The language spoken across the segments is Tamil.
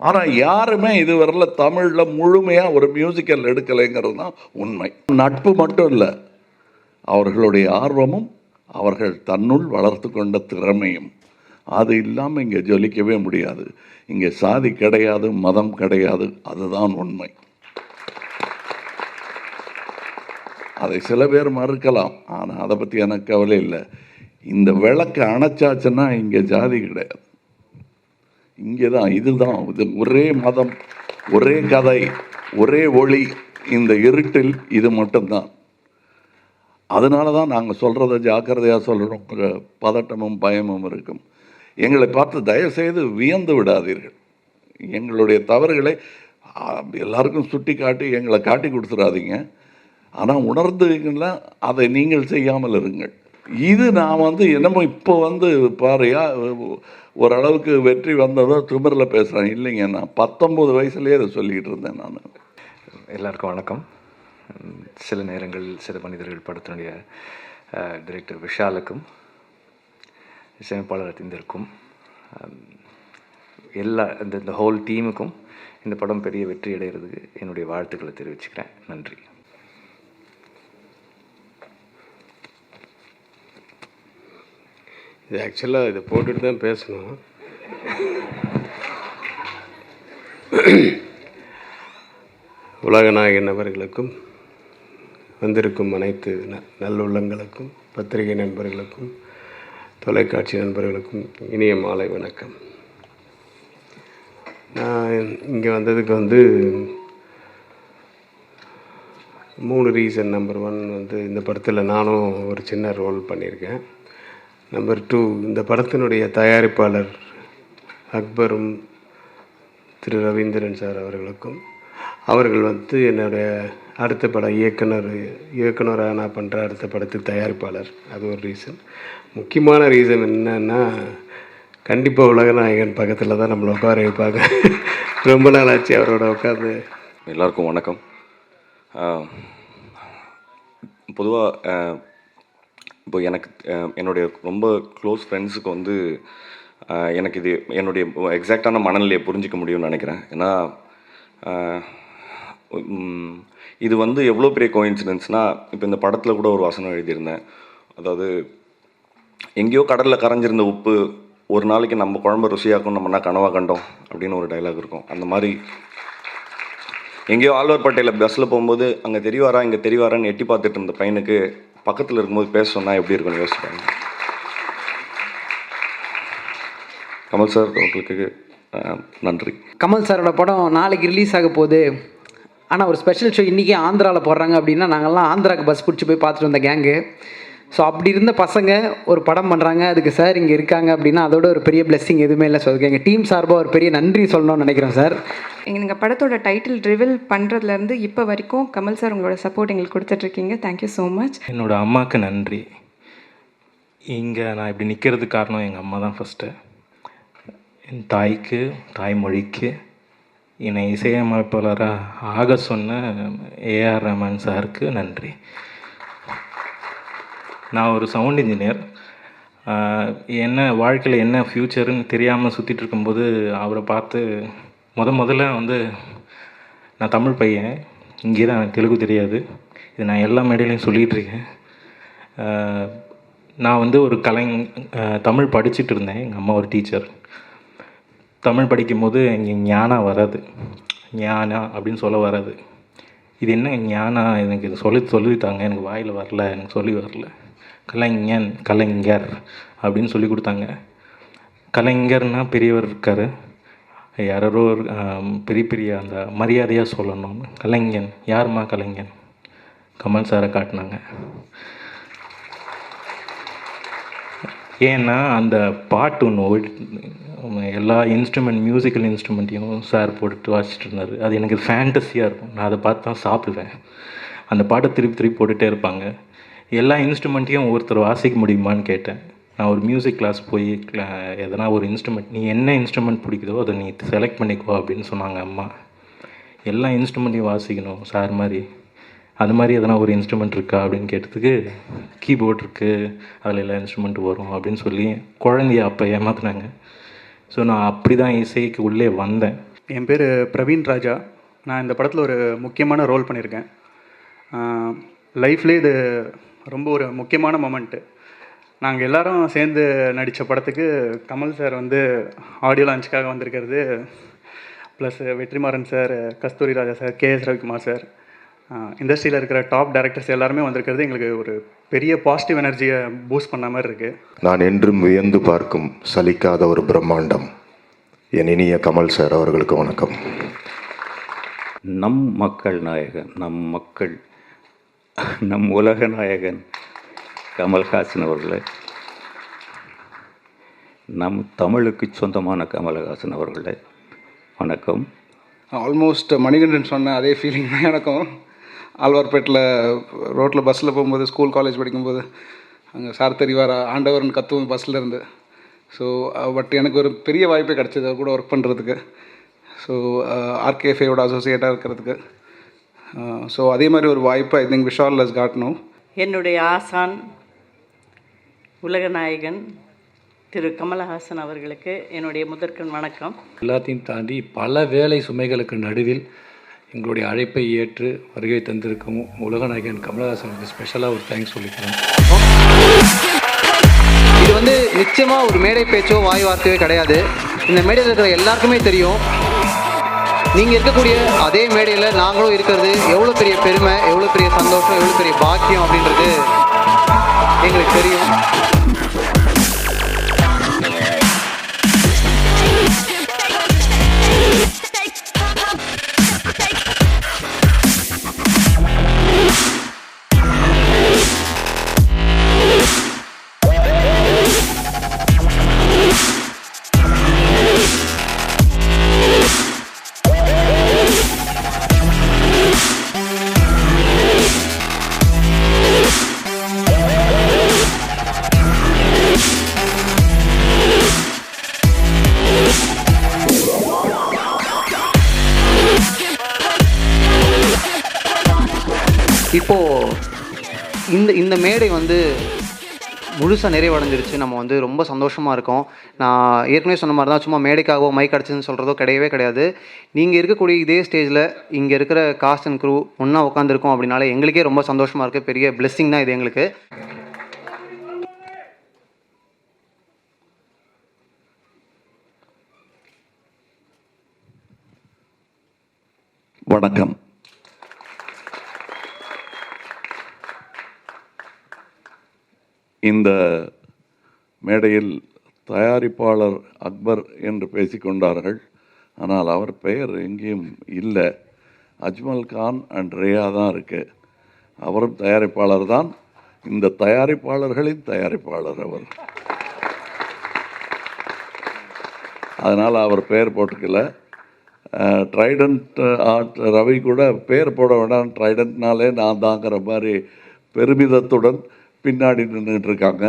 ஆனால் யாருமே இதுவரையில் தமிழில் முழுமையாக ஒரு மியூசிக்கல் எடுக்கலைங்கிறது தான் உண்மை. நட்பு மட்டும் இல்லை அவர்களுடைய ஆர்வமும் அவர்கள் தன்னுள் வளர்த்து கொண்ட திறமையும். அது இல்லாமல் இங்கே ஜொலிக்கவே முடியாது. இங்கே சாதி கிடையாது மதம் கிடையாது அதுதான் உண்மை. அதை சில பேர் மறுக்கலாம். ஆனால் அதை பற்றி எனக்கு கவலை இல்லை. இந்த விளக்கு அணைச்சாச்சுன்னா இங்கே ஜாதி கிடையாது. இங்கே தான் இதுதான். இது ஒரே மதம் ஒரே கதை ஒரே ஒளி இந்த இருட்டில் இது மட்டும்தான். அதனால தான் நாங்கள் சொல்கிறத ஜாக்கிரதையாக சொல்கிறோம் பதட்டமும் பயமும் இருக்கும். எங்களை பார்த்து தயவுசெய்து வியந்து விடாதீர்கள். எங்களுடைய தவறுகளை எல்லாருக்கும் சுட்டி காட்டி எங்களை காட்டி கொடுத்துடாதீங்க ஆனால் உணர்ந்துங்களா அதை நீங்கள் செய்யாமல் இருங்கள். இது நான் வந்து என்னமோ இப்போ வந்து பாருயா ஓரளவுக்கு வெற்றி வந்ததோ திமிரில் பேசுகிறேன் இல்லைங்க நான் பத்தொம்பது வயசுலேயே அதை சொல்லிக்கிட்டு இருந்தேன் நான். எல்லாருக்கும் வணக்கம். சில நேரங்கள் சில மனிதர்கள் படத்தினுடைய டிரெக்டர் விஷாலுக்கும் இசையமைப்பாளர் அத்திந்திருக்கும் எல்லா இந்த இந்த ஹோல் டீமுக்கும் இந்த படம் பெரிய வெற்றி அடைகிறதுக்கு என்னுடைய வாழ்த்துக்களை தெரிவிச்சுக்கிறேன். நன்றி. இது ஆக்சுவலாக இதை போட்டுட்டு தான் பேசணும். உலகநாயகன் நபர்களுக்கும் வந்திருக்கும் அனைத்து ந நல்லுள்ளங்களுக்கும் பத்திரிகை நண்பர்களுக்கும் தொலைக்காட்சி நண்பர்களுக்கும் இனிய மாலை வணக்கம். நான் இங்கே வந்ததுக்கு வந்து மூணு ரீசன் நம்பர் ஒன் வந்து இந்த படத்தில் நானும் ஒரு சின்ன ரோல் பண்ணியிருக்கேன். நம்பர் டூ இந்த படத்தினுடைய தயாரிப்பாளர் அக்பரும் திரு ரவீந்திரன் சார் அவர்களுக்கும் அவர்கள் வந்து என்னுடைய அடுத்த படம் இயக்குனர் இயக்குனராக நான் பண்ணுற அடுத்த படத்துக்கு தயாரிப்பாளர். அது ஒரு ரீசன் முக்கியமான ரீசன் என்னன்னா கண்டிப்பாக உலகநாயகன் பக்கத்தில் தான் நம்மளை உட்கார வைப்பாங்க. ரொம்ப நாள் ஆச்சு அவரோட உட்காந்து எல்லாருக்கும் வணக்கம். பொதுவாக இப்போ எனக்கு என்னுடைய ரொம்ப க்ளோஸ் ஃப்ரெண்ட்ஸுக்கு வந்து எனக்கு இது என்னுடைய எக்ஸாக்டான மனநிலையை புரிஞ்சிக்க முடியும்னு நினைக்கிறேன். ஏன்னா இது வந்து எவ்வளோ பெரிய கோயின்சிடென்ஸ்னால் இப்போ இந்த படத்தில் கூட ஒரு வசனம் எழுதியிருந்தேன். அதாவது எங்கேயோ கடலில் கரைஞ்சிருந்த உப்பு ஒரு நாளைக்கு நம்ம குழம்பு ருசியாக்கும் நம்மன்னா கனவாக கண்டோம்? அப்படின்னு ஒரு டைலாக் இருக்கும். அந்த மாதிரி எங்கேயோ ஆழ்வார்பேட்டையில் பஸ்ஸில் போகும்போது அங்கே தெரியவாரா இங்கே தெரியவாரான்னு எட்டி பார்த்துட்டு இருந்த பையனுக்கு பக்கத்தில் இருக்கும்போது பேச சொன்னால் எப்படி இருக்கும்னு யோசிப்பாங்க. கமல் சார் உங்களுக்கு நன்றி. கமல் சாரோட படம் நாளைக்கு ரிலீஸ் ஆக போகுது. ஆனால் ஒரு ஸ்பெஷல் ஷோ இன்றைக்கி ஆந்திராவில் போடுறாங்க அப்படின்னா நாங்கள்லாம் ஆந்திராவுக்கு பஸ் பிடிச்சி போய் பார்த்துட்டு வந்த கேங்கு ஸோ அப்படி இருந்த பசங்க ஒரு படம் பண்ணுறாங்க அதுக்கு சார் இங்கே இருக்காங்க அப்படின்னா அதோட ஒரு பெரிய blessing எதுவுமே இல்லை ஸோ அதுக்கு எங்கள் டீம் சார்பாக ஒரு பெரிய நன்றி சொல்லணும்னு நினைக்கிறோம் சார் எங்கள் படத்தோட டைட்டில் ரிவீல் பண்ணுறதுலேருந்து இப்போ வரைக்கும் கமல் சார் உங்களோட சப்போர்ட் எங்களுக்கு கொடுத்துட்ருக்கீங்க தேங்க்யூ ஸோ மச் என்னோட அம்மாவுக்கு நன்றி. இங்கே நான் இப்படி நிற்கிறதுக்கு காரணம் எங்கள் அம்மா தான் ஃபஸ்ட்டு என் தாய்க்கு தாய்மொழிக்கு என்னை இசையமைப்பாளராக ஆக சொன்ன ஏஆர் ரஹ்மான் சாருக்கு நன்றி. நான் ஒரு சவுண்ட் இன்ஜினியர் என்ன வாழ்க்கையில் என்ன ஃப்யூச்சருன்னு தெரியாமல் சுற்றிட்டு இருக்கும்போது அவரை பார்த்து முத முதல்ல வந்து நான் தமிழ் பையன். இங்கே தான் எனக்கு தெலுங்கு தெரியாது. இது நான் எல்லா மேடையிலையும் சொல்லிகிட்டு இருக்கேன். நான் வந்து ஒரு கலை தமிழ் படிச்சுட்டு இருந்தேன். எங்கள் அம்மா ஒரு டீச்சர் தமிழ் படிக்கும்போது இங்கே ஞானா வராது. ஞானா அப்படின்னு சொல்ல வராது. இது என்ன ஞானா? எனக்கு இது சொல்லி சொல்லித்தாங்க. எனக்கு வாயில் வரல. எனக்கு சொல்லி வரல. கலைஞன் கலைஞர் அப்படின்னு சொல்லி கொடுத்தாங்க. கலைஞர்னா பெரியவர் இருக்கார். யாரோ ஒரு, பெரிய பெரிய அந்த மரியாதையாக சொல்லணும் கலைஞன். யாரும்மா கலைஞன்? கமல் சாரை காட்டினாங்க. ஏன்னா அந்த பாட்டு ஒன்று எல்லா இன்ஸ்ட்ருமெண்ட் மியூசிக்கல் இன்ஸ்ட்ருமெண்ட்டையும் சார் போட்டு வாசிச்சுட்டு இருந்தார். அது எனக்கு ஃபேண்டஸியாக இருக்கும். நான் அதை பார்த்து தான் சாப்பிடுவேன். அந்த பாட்டை திருப்பி திருப்பி போட்டுகிட்டே இருப்பாங்க. எல்லா இன்ஸ்ட்ருமெண்ட்டையும் ஒருத்தர் வாசிக்க முடியுமான்னு கேட்டேன். நான் ஒரு மியூசிக் கிளாஸ் போய் எதனா ஒரு இன்ஸ்ட்ருமெண்ட் நீ என்ன இன்ஸ்ட்ருமெண்ட் பிடிக்குதோ அதை நீ செலக்ட் பண்ணிக்கோ அப்படின்னு சொன்னாங்க அம்மா. எல்லா இன்ஸ்ட்ருமெண்ட்டையும் வாசிக்கணும் சார் மாதிரி. அது மாதிரி எதனா ஒரு இன்ஸ்ட்ருமெண்ட் இருக்கா அப்படின்னு கேட்டதுக்கு கீபோர்ட் இருக்குது அதில் எல்லா இன்ஸ்ட்ருமெண்ட்டும் வரும் அப்படின்னு சொல்லி குழந்தைய அப்போ ஏமாத்துனாங்க. ஸோ நான் அப்படி தான் இசைக்கு உள்ளே வந்தேன். என் பேர் பிரவீன் ராஜா. நான் இந்த படத்தில் ஒரு முக்கியமான ரோல் பண்ணியிருக்கேன். லைஃப்லேயே இது ரொம்ப ஒரு முக்கியமான மொமெண்ட்டு நாங்கள் எல்லாரும் சேர்ந்து நடித்த படத்துக்கு கமல் சார் வந்து ஆடியோ லான்ச்சுக்காக வந்திருக்கிறது. Plus Vetrimaaran sir Kasthuri Raja sir K S Ravikumar sir இண்டஸ்ட்ரியில் இருக்கிற டாப் டைரக்டர்ஸ் எல்லாருமே வந்திருக்கிறது. எங்களுக்கு ஒரு பெரிய பாசிட்டிவ் எனர்ஜியை பூஸ்ட் பண்ண மாதிரி இருக்குது நான் என்றும் வியந்து பார்க்கும் சலிக்காத ஒரு பிரம்மாண்டம். என் இனிய கமல் சார் அவர்களுக்கு வணக்கம். நம் மக்கள் நாயகன் நம் மக்கள் நம் உலக நாயகன் கமல்ஹாசன் அவர்களே. நம் தமிழுக்கு சொந்தமான கமல்ஹாசன் அவர்களே. வணக்கம். ஆல்மோஸ்ட் மணிகண்டன் சொன்ன அதே ஃபீலிங் தான் எனக்கும். ஆழ்வார்பேட்டில் ரோட்டில் பஸ்ஸில் போகும்போது ஸ்கூல் காலேஜ் படிக்கும்போது அங்கே சார் தெரிவார? ஆண்டவர்னு கத்துவோம் பஸ்ஸில் இருந்து. ஸோ பட் எனக்கு ஒரு பெரிய வாய்ப்பே கிடச்சிது அவர் கூட ஒர்க் பண்ணுறதுக்கு ஸோ ஆர்கேஃபையோட அசோசியேட்டாக இருக்கிறதுக்கு. ஸோ அதே மாதிரி ஒரு வாய்ப்பு ஐ திங்க் விஷால் லஸ் காட்டணும் என்னுடைய ஆசான் உலகநாயகன் திரு கமலஹாசன் அவர்களுக்கு என்னுடைய முதற்கண் வணக்கம். எல்லாத்தையும் தாண்டி பல வேலை சுமைகளுக்கு நடுவில் எங்களுடைய அழைப்பை ஏற்று வருகை தந்திருக்கும் உலகநாயகன் கமலஹாசனுக்கு ஸ்பெஷலாக ஒரு தேங்க்ஸ் சொல்லிக்கிறேன். இது வந்து நிச்சயமாக ஒரு மேடை பேச்சோ வாய் வார்த்தையோ கிடையாது. இந்த மேடையில் இருக்கிற எல்லாருக்குமே தெரியும். நீங்கள் இருக்கக்கூடிய அதே மேடையில் நாங்களும் இருக்கிறது. எவ்வளோ பெரிய பெருமை எவ்வளோ பெரிய சந்தோஷம் எவ்வளோ பெரிய பாக்கியம் அப்படின்றது எங்களுக்கு தெரியும். இப்போது இந்த இந்த மேடை வந்து முழுசாக நிறைவடைஞ்சிருச்சு. நம்ம வந்து ரொம்ப சந்தோஷமாக இருக்கோம். நான் ஏற்கனவே சொன்ன மாதிரி தான் சும்மா மேடைக்காகவோ மைக் அடிச்சுன்னு சொல்கிறதோ கிடையவே கிடையாது. நீங்கள் இருக்கக்கூடிய இதே ஸ்டேஜில் இங்கே இருக்கிற காஸ்ட் அண்ட் க்ரூ ஒன்றா உட்காந்துருக்கோம் அப்படின்னாலே எங்களுக்கே ரொம்ப சந்தோஷமாக இருக்குது பெரிய பிளெஸ்ஸிங் தான் இது எங்களுக்கு. வணக்கம். இந்த மேடையில் தயாரிப்பாளர் அக்பர் என்று பேசிக்கொண்டார்கள். ஆனால் அவர் பெயர் எங்கேயும் இல்லை. அஜ்மல் கான் அண்ட் ரேயா தான் இருக்கு. அவரும் தயாரிப்பாளர் தான். இந்த தயாரிப்பாளர்களின் தயாரிப்பாளர் அவர். அதனால் அவர் பெயர் போட்டுக்கல. ட்ரைடன்ட் ஆர்ட் ரவி கூட பேர் போட வேண்டாம். ட்ரைடன்ட்னாலே நான் தாங்கிற மாதிரி பெருமிதத்துடன் பின்னாடி நின்றுட்டு இருக்காங்க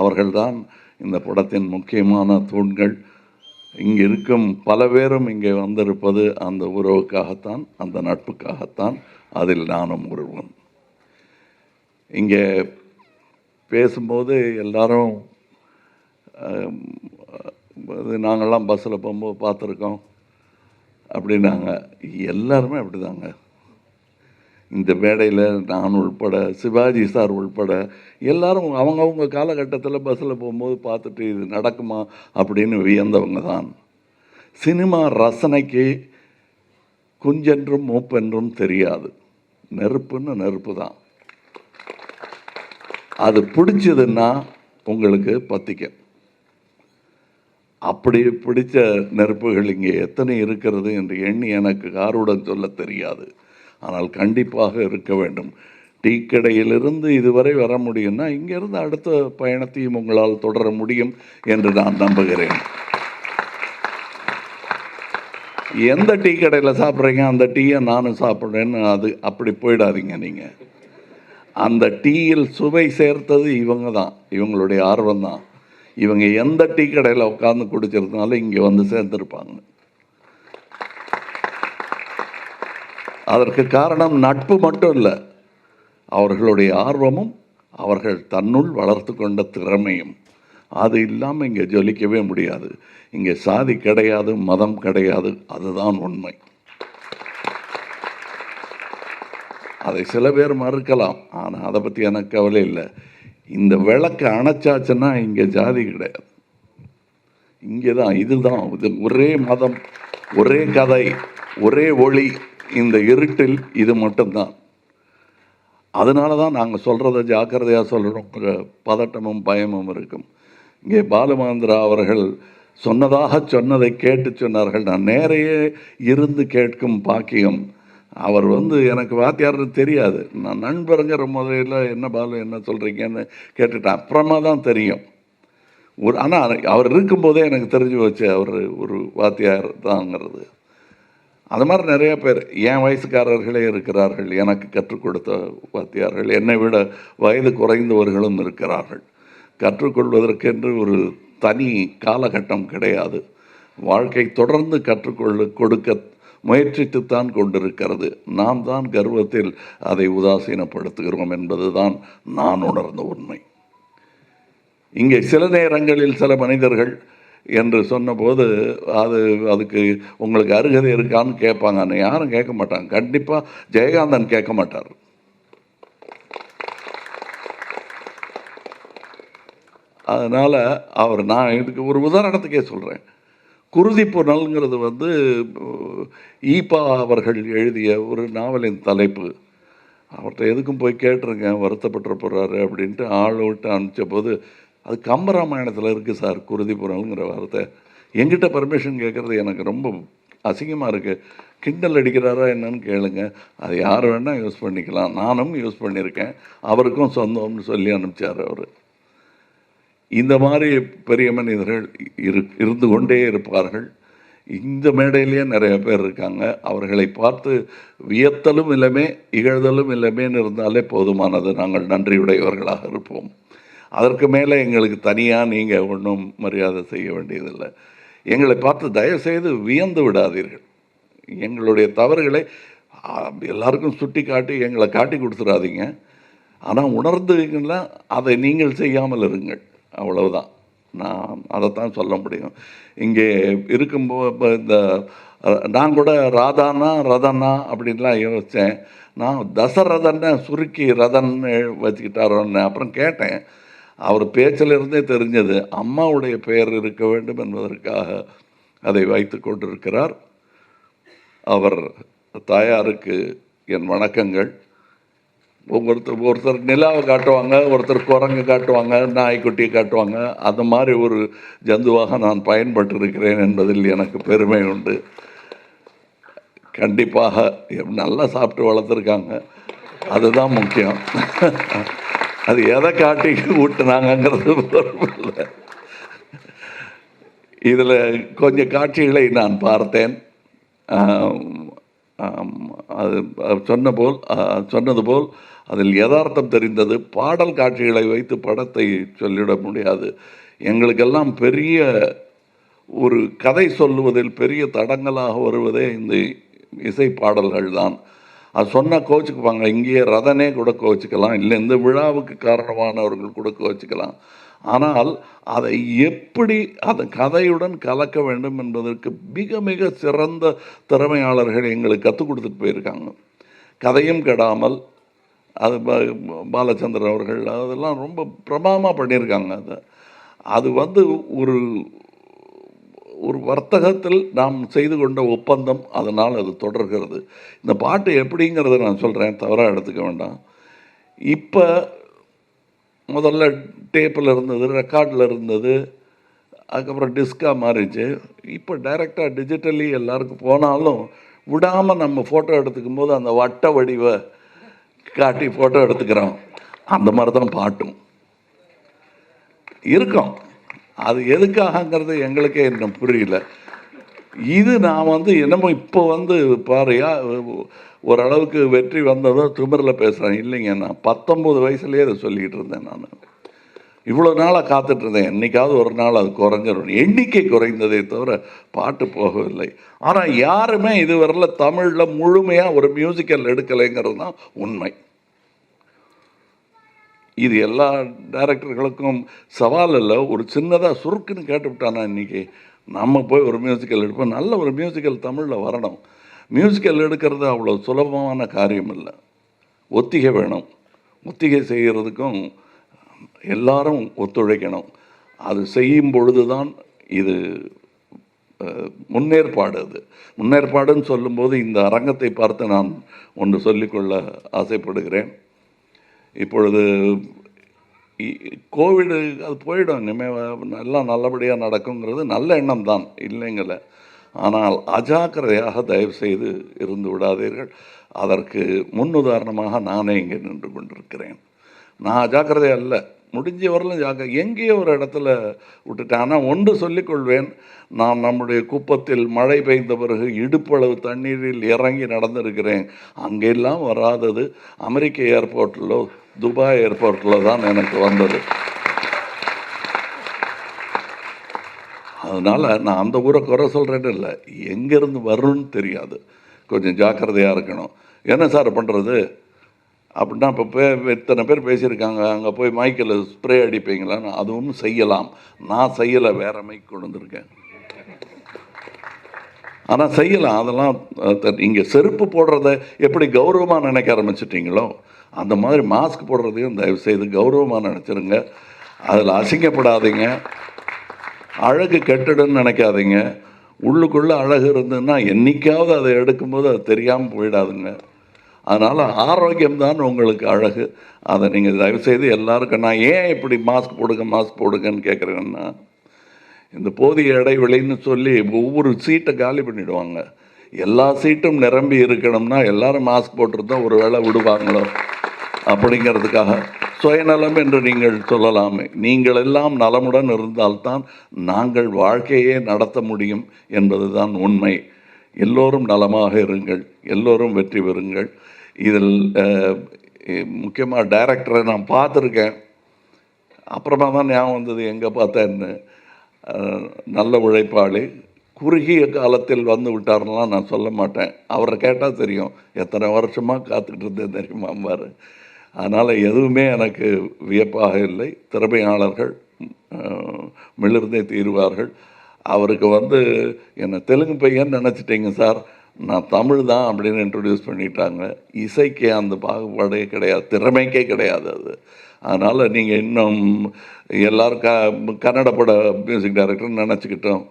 அவர்கள்தான் இந்த படத்தின் முக்கியமான தூண்கள். இங்கே இருக்கும் பல பேரும் இங்கே வந்திருப்பது அந்த உறவுக்காகத்தான் அந்த நட்புக்காகத்தான். அதில் நானும் ஒருவன் இங்கே பேசும்போது எல்லாரும் இது நாங்கள்லாம் பஸ்ஸில் போகும்போது பார்த்துருக்கோம். அப்படின்னாங்க. எல்லாருமே அப்படிதாங்க. இந்த மேடையில் நான் உள்பட சிவாஜி சார் உள்பட எல்லாரும் அவங்கவுங்க காலகட்டத்தில் பஸ்ஸில் போகும்போது பார்த்துட்டு இது நடக்குமா அப்படின்னு வியந்தவங்க தான். சினிமா ரசனைக்கு குஞ்சென்றும் மூப்பென்றும் தெரியாது. நெருப்புன்னு நெருப்பு தான். அது பிடிச்சதுன்னா உங்களுக்கு பத்திக்கும் அப்படி பிடிச்ச நெருப்புகள் இங்கே எத்தனை இருக்கிறது என்று எண்ணி எனக்கு காருடன் சொல்ல தெரியாது. ஆனால் கண்டிப்பாக இருக்க வேண்டும். டீ கடையிலிருந்து இதுவரை வர முடியும்னா இங்கிருந்து அடுத்த பயணத்தையும் உங்களால் தொடர முடியும் என்று நான் நம்புகிறேன். எந்த டீ கடையில் சாப்பிட்றீங்க? அந்த டீயை நானும் சாப்பிட்றேன்னு அது அப்படி போயிடாதீங்க நீங்கள் அந்த டீயில் சுவை சேர்த்தது இவங்க தான். இவங்களுடைய ஆர்வம் தான். இவங்க எந்த டீ கடையில் உட்காந்து குடிச்சிருந்தாலும் இங்கே வந்து சேர்ந்துருப்பாங்க. அதற்கு காரணம் நட்பு மட்டும் இல்லை அவர்களுடைய ஆர்வமும் அவர்கள் தன்னுள் வளர்த்து கொண்ட திறமையும். அது இல்லாமல் இங்கே ஜொலிக்கவே முடியாது. இங்கே சாதி கிடையாது மதம் கிடையாது அதுதான் உண்மை. அதை சில பேர் மறுக்கலாம். ஆனால் அதை பற்றி எனக்கு கவலை இல்லை. இந்த விளக்கு அணைச்சாச்சுன்னா இங்கே ஜாதி கிடையாது. இங்கே தான் இதுதான் இது ஒரே மதம் ஒரே கதை ஒரே ஒளி. இந்த இருட்டில் இது மட்டும்தான். அதனால தான் நாங்கள் சொல்கிறத ஜாக்கிரதையாக சொல்கிறோம் பதட்டமும் பயமும் இருக்கும். இங்கே பாலுமந்திரா அவர்கள் சொன்னதாக சொன்னதை கேட்டு சொன்னார்கள். நான் நேரையே இருந்து கேட்கும் பாக்கியம். அவர் வந்து எனக்கு வாத்தியார்னு தெரியாது. நான் நண்பருங்கிற முதல்ல என்ன பாலு என்ன சொல்கிறீங்கன்னு கேட்டுட்டேன். அப்புறமா தான் தெரியும். ஒரு ஆனால் அவர் இருக்கும்போதே எனக்கு தெரிஞ்சு வச்சு அவர் ஒரு வாத்தியார் தாங்கிறது. அது மாதிரி நிறைய பேர் என் வயசுக்காரர்களே இருக்கிறார்கள் எனக்கு கற்றுக் கொடுத்த வாத்தியார்கள் என்னை விட வயது குறைந்தவர்களும் இருக்கிறார்கள். கற்றுக்கொள்வதற்கென்று ஒரு தனி காலகட்டம் கிடையாது. வாழ்க்கை தொடர்ந்து கற்றுக்கொள்ள கொடுக்க முயற்சித்துத்தான் கொண்டிருக்கிறது. நாம் தான் கர்வத்தில் அதை உதாசீனப்படுத்துகிறோம் என்பதுதான் நான் உணர்ந்த உண்மை. இங்கே சில நேரங்களில் சில மனிதர்கள் என்று சொன்னபோது அது அதுக்கு உங்களுக்கு அருகதை இருக்கான்னு கேட்பாங்க. அன்னை யாரும் கேட்க மாட்டாங்க. கண்டிப்பாக ஜெயகாந்தன் கேட்க மாட்டார். அதனால் அவர் நான் இதுக்கு ஒரு உதாரணத்துக்கே சொல்கிறேன் குருதி புனல்ங்கிறது வந்து ஈபா அவர்கள் எழுதிய ஒரு நாவலின் தலைப்பு. அவர்கிட்ட எதுக்கும் போய் கேட்டிருக்கேன் வருத்தப்பட்டு போகிறாரு அப்படின்ட்டு ஆள் விட்டு அனுப்பிச்ச போது அது கம்பராமாயணத்தில் இருக்குது சார் குருதிபுரம்ங்கிற வார்த்தை. எங்கிட்ட பர்மிஷன் கேட்குறது எனக்கு ரொம்ப அசிங்கமாக இருக்குது கிண்டல் அடிக்கிறாரா என்னன்னு கேளுங்க. அது யார் வேணால் யூஸ் பண்ணிக்கலாம். நானும் யூஸ் பண்ணியிருக்கேன் அவருக்கும் சொந்தம்னு சொல்லி அனுப்பிச்சார் அவர். இந்த மாதிரி பெரிய மனிதர்கள் இரு இருந்து கொண்டே இருப்பார்கள். இந்த மேடையிலேயே நிறைய பேர் இருக்காங்க. அவர்களை பார்த்து வியத்தலும் இல்லமே இகழ்தலும் இல்லமேன்னு இருந்தாலே போதுமானது. நாங்கள் நன்றியுடையவர்களாக இருப்போம். அதற்கு மேலே எங்களுக்கு தனியாக நீங்கள் ஒன்றும் மரியாதை செய்ய வேண்டியதில்லை. எங்களை பார்த்து தயவுசெய்து வியந்து விடாதீர்கள். எங்களுடைய தவறுகளை எல்லாருக்கும் சுட்டி காட்டி எங்களை காட்டி கொடுத்துடாதீங்க ஆனால் உணர்ந்தீங்கன்னா அதை நீங்கள் செய்யாமல் இருங்கள். அவ்வளவுதான். நான் அதைத்தான் சொல்ல முடியும். இங்கே இருக்கும்போது இந்த நான் கூட ராதானா ரதனா அப்படின்லாம் யோசித்தேன். நான் தசரதனை சுருக்கி ரதன் வச்சுக்கிட்டாரோன்னு அப்புறம் கேட்டேன். அவர் பேச்சிலிருந்தே தெரிஞ்சது அம்மாவுடைய பெயர் இருக்க வேண்டும் என்பதற்காக அதை வைத்து கொண்டிருக்கிறார். அவர் தாயாருக்கு என் வணக்கங்கள். ஒவ்வொருத்தர் ஒருத்தர் நிலாவை காட்டுவாங்க ஒருத்தர் குரங்கு காட்டுவாங்க நாய்க்குட்டியை காட்டுவாங்க. அந்த மாதிரி ஒரு ஜந்துவாக நான் பயன்பட்டிருக்கிறேன் என்பதில் எனக்கு பெருமை உண்டு. கண்டிப்பாக நல்லா சாப்பிட்டு வளர்த்துருக்காங்க. அதுதான் முக்கியம். அது எதை காட்டி ஊட்டினாங்கிறது பொறுப்பில்லை. இதில் கொஞ்சம் காட்சிகளை நான் பார்த்தேன். அது சொன்ன போல் சொன்னது போல் அதில் யதார்த்தம் தெரிந்தது. பாடல் காட்சிகளை வைத்து படத்தை சொல்லிட முடியாது. எங்களுக்கெல்லாம் பெரிய ஒரு கதை சொல்லுவதில் பெரிய தடங்கலாக வருவதே இந்த இசை பாடல்கள் தான் அது சொன்னால் கோச்சுக்குப்பாங்க இங்கேயே ரதனே கூட கோச்சிக்கலாம் இல்லை இந்த விழாவுக்கு காரணமானவர்கள் கூட கோச்சிக்கலாம் ஆனால் அதை எப்படி அந்த கதையுடன் கலக்க வேண்டும் என்பதற்கு மிக மிக சிறந்த திறமையாளர்கள் எங்களுக்கு கற்றுக் கொடுத்துட்டு போயிருக்காங்க. கதையும் கெடாமல் அது பாலச்சந்திரன் அவர்கள் அதெல்லாம் ரொம்ப பிரமாதமாக பண்ணியிருக்காங்க அதை. அது வந்து ஒரு ஒரு வர்த்தகத்தில் நாம் செய்து கொண்ட ஒப்பந்தம் அதனால் அது தொடர்கிறது. இந்த பாட்டு எப்படிங்கிறத நான் சொல்கிறேன் தவறாக எடுத்துக்க வேண்டாம். இப்போ முதல்ல டேப்பில் இருந்தது ரெக்கார்டில் இருந்தது அதுக்கப்புறம் டிஸ்காக மாறிச்சு. இப்போ டைரெக்டாக டிஜிட்டலி எல்லாருக்கும் போனாலும் விடாமல் நம்ம ஃபோட்டோ எடுத்துக்கும் போது அந்த வட்ட வடிவை காட்டி ஃபோட்டோ எடுத்துக்கிறோம். அந்த மாதிரி தான் பாட்டும். இருக்கும். அது எதுக்காகங்கிறது எங்களுக்கே இன்னும் புரியல. இது நான் வந்து என்னமோ இப்போ வந்து பாருயா ஓரளவுக்கு வெற்றி வந்ததோ திமிரில் பேசுகிறேன் இல்லைங்க நான் பத்தொம்பது வயசுலேயே அதை சொல்லிக்கிட்டு இருந்தேன் நான். இவ்வளோ நாளாக காத்துட்ருந்தேன் என்றைக்காவது ஒரு நாள் அது குறைஞ்சிடும் எண்ணிக்கை குறைந்ததே தவிர பாட்டு போகவில்லை. ஆனால் யாருமே இதுவரையில் தமிழில் முழுமையாக ஒரு மியூசிக்கல் எடுக்கலைங்கிறது தான் உண்மை. இது எல்லா டேரக்டர்களுக்கும் சவால் இல்லை ஒரு சின்னதாக சுருக்குன்னு கேட்டுவிட்டானா இன்றைக்கி நம்ம போய் ஒரு மியூசிக்கல் எடுப்போம். நல்ல ஒரு மியூசிக்கல் தமிழில் வரணும். மியூசிக்கல் எடுக்கிறது அவ்வளோ சுலபமான காரியம் இல்லை ஒத்திகை வேணும். ஒத்திகை செய்கிறதுக்கும் எல்லாரும் ஒத்துழைக்கணும். அது செய்யும் பொழுது தான் இது முன்னேற்பாடு அது. முன்னேற்பாடுன்னு சொல்லும்போது இந்த அரங்கத்தை பார்த்து நான் ஒன்று சொல்லிக்கொள்ள ஆசைப்படுகிறேன். இப்பொழுது இ- கோவிடு அது போயிடும். இனிமேல் எல்லாம் நல்லபடியாக நடக்குங்கிறது நல்ல எண்ணம் தான். இல்லைங்கள ஆனால் அஜாக்கிரதையாக தயவு செய்து இருந்து விடாதீர்கள். அதற்கு முன்னுதாரணமாக நானே இங்கே நின்று கொண்டிருக்கிறேன். நான் அஜாக்கிரதை அல்ல. முடிஞ்ச வரலும் ஜாக்க எங்கேயோ ஒரு இடத்துல விட்டுட்டேன். ஆனால் ஒன்று சொல்லிக்கொள்வேன் நான் நம்முடைய குப்பத்தில் மழை பெய்த பிறகு இடுப்பளவு தண்ணீரில் இறங்கி நடந்திருக்கிறேன். அங்கெல்லாம் வராதது அமெரிக்க ஏர்போர்ட்டிலோ துபாய் ஏர்போர்ட்டில் தான் எனக்கு வந்தது. அதனால் நான் அந்த ஊரை குறை சொல்கிறேன்னு இல்லை. எங்கேருந்து வரும்னு தெரியாது. கொஞ்சம் ஜாக்கிரதையாக இருக்கணும். என்ன சார் பண்ணுறது அப்படின்னா இப்போ பே இத்தனை பேர் பேசியிருக்காங்க. அங்கே போய் மைக்கில் ஸ்ப்ரே அடிப்பீங்களான்னு அதுவும் செய்யலாம். நான் செய்யலை வேற மைக் கொண்டு வந்திருக்கேன். ஆனால் செய்யலாம். அதெல்லாம் இங்கே செருப்பு போடுறத எப்படி கௌரவமாக நினைக்க ஆரம்பிச்சிட்டிங்களோ அந்த மாதிரி மாஸ்க் போடுறதையும் தயவு செய்து கௌரவமாக நினச்சிருங்க. அதில் அசிங்கப்படாதீங்க. அழகு கெட்டுடுன்னு நினைக்காதீங்க. உள்ளுக்குள்ளே அழகு இருந்ததுன்னா என்னைக்காவது அதை எடுக்கும்போது அது தெரியாமல் போயிடாதுங்க. அதனால் ஆரோக்கியம்தான் உங்களுக்கு அழகு. அதை நீங்கள் தயவுசெய்து எல்லாருக்கும் நான் ஏன் இப்படி மாஸ்க் போடுங்க மாஸ்க் போடுங்கன்னு கேட்குறேன்னா இந்த போதிய இடைவெளின்னு சொல்லி ஒவ்வொரு சீட்டை காலி பண்ணிவிடுவாங்க எல்லா சீட்டும் நிரம்பி இருக்கணும்னா எல்லாரும் மாஸ்க் போட்டுருந்தா ஒரு வேளை விடுவாங்களோ? அப்படிங்கிறதுக்காக சுயநலம் என்று நீங்கள் சொல்லலாமே. நீங்கள் எல்லாம் நலமுடன் இருந்தால்தான் நாங்கள் வாழ்க்கையே நடத்த முடியும் என்பதுதான் உண்மை. எல்லோரும் நலமாக இருங்கள் எல்லோரும் வெற்றி பெறுங்கள். இதில் முக்கியமாக டைரக்டரை நான் பார்த்துருக்கேன். அப்புறமா தான் ஞாபகம் வந்தது எங்கே பார்த்தேன்னு. நல்ல உழைப்பாளி. குறுகிய காலத்தில் வந்து விட்டார்லாம் நான் சொல்ல மாட்டேன். அவரை கேட்டால் தெரியும். எத்தனை வருஷமாக காத்துக்கிட்டு இருந்தேன் தெரியுமாம்பார் அதனால் எதுவுமே எனக்கு வியப்பாக இல்லை. திறமையாளர்கள் அஹ், மிளிர்ந்தே தீருவார்கள். அவருக்கு வந்து என்னை தெலுங்கு பையன் நினச்சிட்டிங்க சார்? நான் தமிழ் தான் அப்படின்னு இன்ட்ரடியூஸ் பண்ணிட்டாங்க. இசைக்கு அந்த பாகுபாடே கிடையாது திறமைக்கே கிடையாது அது. அதனால் நீங்கள் இன்னும் எல்லோரும் க கன்னட பட மியூசிக் டைரக்டர்னு நினச்சிக்கிட்டோம்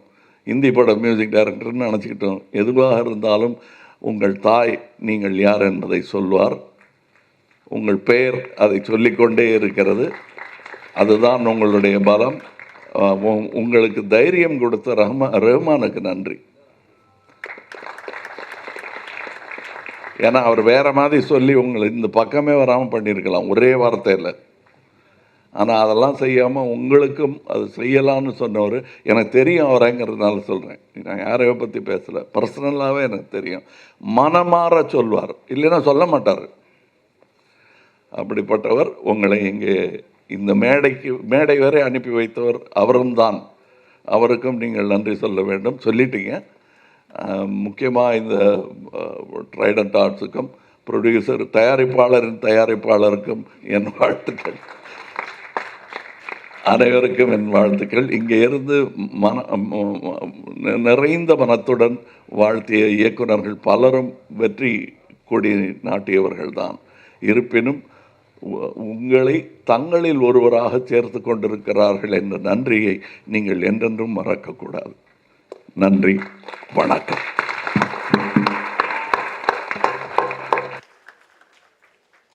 இந்தி பட மியூசிக் டைரக்டர்னு நினச்சிக்கிட்டோம். எதுவாக இருந்தாலும் உங்கள் தாய் நீங்கள் யார் என்பதை சொல்வார். உங்கள் பெயர் அதை சொல்லிக்கொண்டே இருக்கிறது. அதுதான் உங்களுடைய பலம். உ- உங்களுக்கு தைரியம் கொடுத்த ரஹ்மா ரஹ்மானுக்கு நன்றி. ஏன்னா அவர் வேற மாதிரி சொல்லி உங்களை இந்த பக்கமே வராமல் பண்ணியிருக்கலாம். ஒரே வார்த்தையில் ஆனால் அதெல்லாம் செய்யாமல் உங்களுக்கும் அது செய்யலாம்னு சொன்னவர் எனக்கு தெரியும் அவரைங்கிறதுனால சொல்கிறேன் நான் யாரையோ பற்றி பேசலை. பர்சனலாகவே எனக்கு தெரியும். மனமாற சொல்வார். இல்லைன்னா சொல்ல மாட்டார். அப்படிப்பட்டவர் உங்களை இங்கே இந்த மேடைக்கு மேடை வரை அனுப்பி வைத்தவர் அவரும் தான். அவருக்கும் நீங்கள் நன்றி சொல்ல வேண்டும். சொல்லிட்டீங்க. முக்கியமாக இந்த ட்ரைடன்ட் ஆர்ட்ஸுக்கும் ப்ரொடியூசர் தயாரிப்பாளரின் தயாரிப்பாளருக்கும் என் வாழ்த்துக்கள். அனைவருக்கும் என் வாழ்த்துக்கள். இங்கே இருந்து மன நிறைந்த மனத்துடன் வாழ்த்திய இயக்குனர்கள் பலரும் வெற்றி கொடி நாட்டியவர்கள் தான் இருப்பினும் உங்களை தங்களில் ஒருவராக சேர்த்து கொண்டிருக்கிறார்கள் என்ற நன்றியை நீங்கள் என்றென்றும் மறக்கக்கூடாது. நன்றி வணக்கம்.